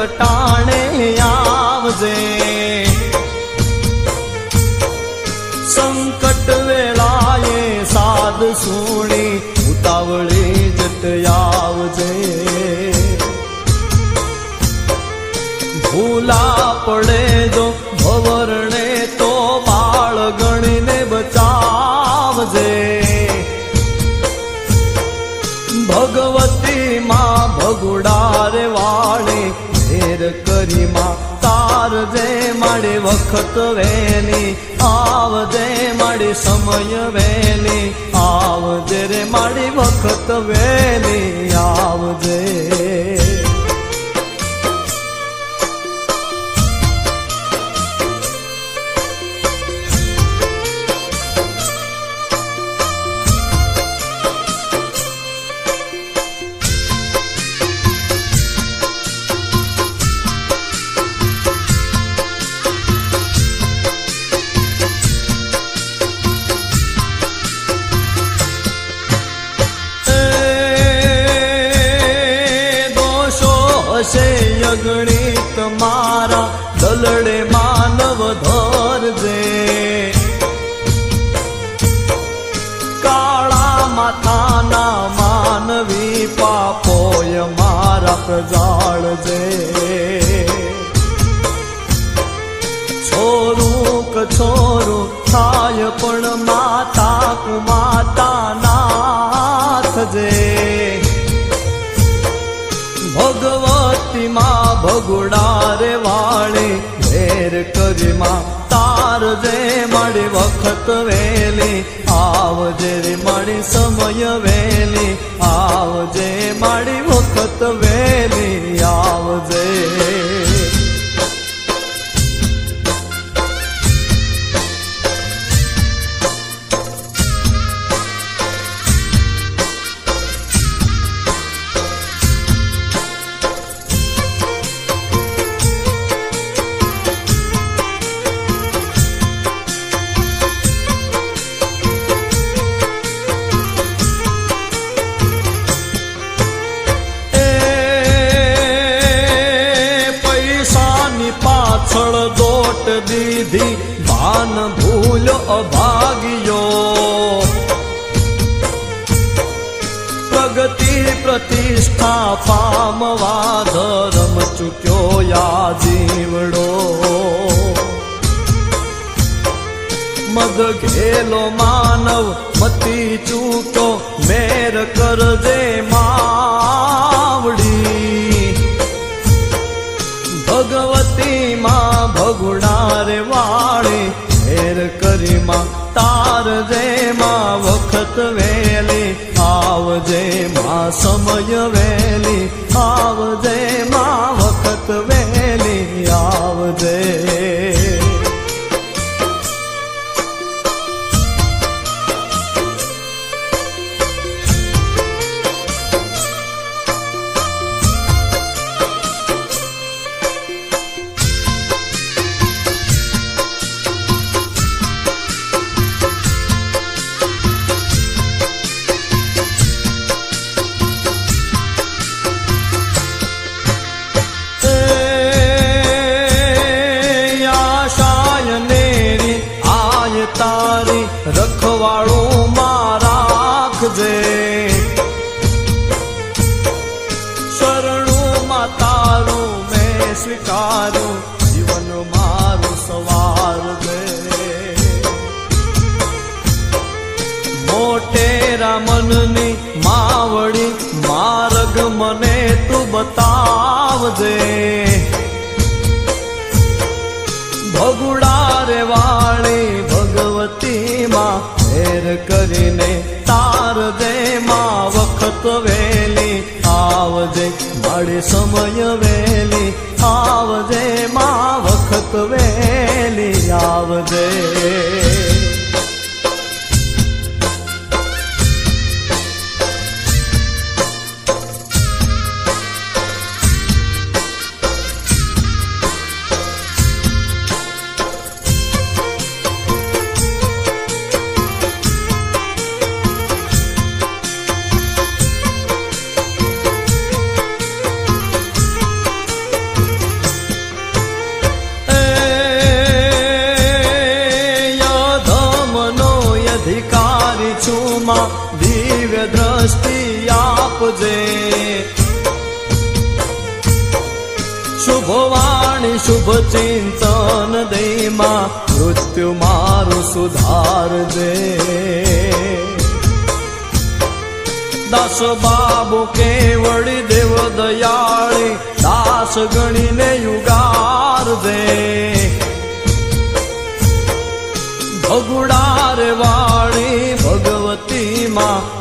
ટાણે આવજે સંકટ વેળાએ સાદ સુણી ઉતાવળે જટ આવજે ભૂલા પડે જો ભવરણે તો બાળ ગણીને બચાવજે ભગવતી માં ભગુડારે વાળે ફેર કરી માં તાર જે માડે વખત વેલી આવજે માડે સમય વેલી આવજે રે માડી વખત અગણિત મારા દલડે માનવ ધરજે કાળા માથાના માનવી પાપોય મારા પ્રજાળજે છોરું કછોરું છોરું થાય પણ માતા કુમાતા નાથ જે ભગવતી માં ભગુડારે વાળે ભેર કરી માં તાર જે મળે વખત વેલી, આવજે રે મળી સમય વેલી, આવજે માડી વખત વેલી. આવજે દોટ દીધી ભાન ભૂલ અભાગ્યો પ્રગતિ પ્રતિષ્ઠા પામવા ધરમ ચૂક્યો યા જીવડો મદ ઘેલો માનવ મતી ચૂક્યો મેર કરજે માવડી ફેર કરી માં તાર જે માં વખત વેલી, આવજે માં સમય વેલી, આવજે માં વખત વેલી રાખજે શરણું તારું મેં સ્વીકારું, જીવન મારું સવાર દે. મોટેરા મનની માવડી, માર્ગ મને તું બતાવજે. ભગુડારે વાળી ભગવતી ફેર કરીને તાર દે માં વખત વેલી, આવજે મળે સમય વેલી, આવજે માં વખત વેલી, આવજે. શક્તિ આપજે. શુભવાણી, શુભ ચિંતન દેમાં મૃત્યુ મારું સુધારજે. દાસ બાબુ કેવડી દેવ દયાળી, દાસ ગણીને યુગારજે. ભગુડાર વાળી ભગવતી માં વેર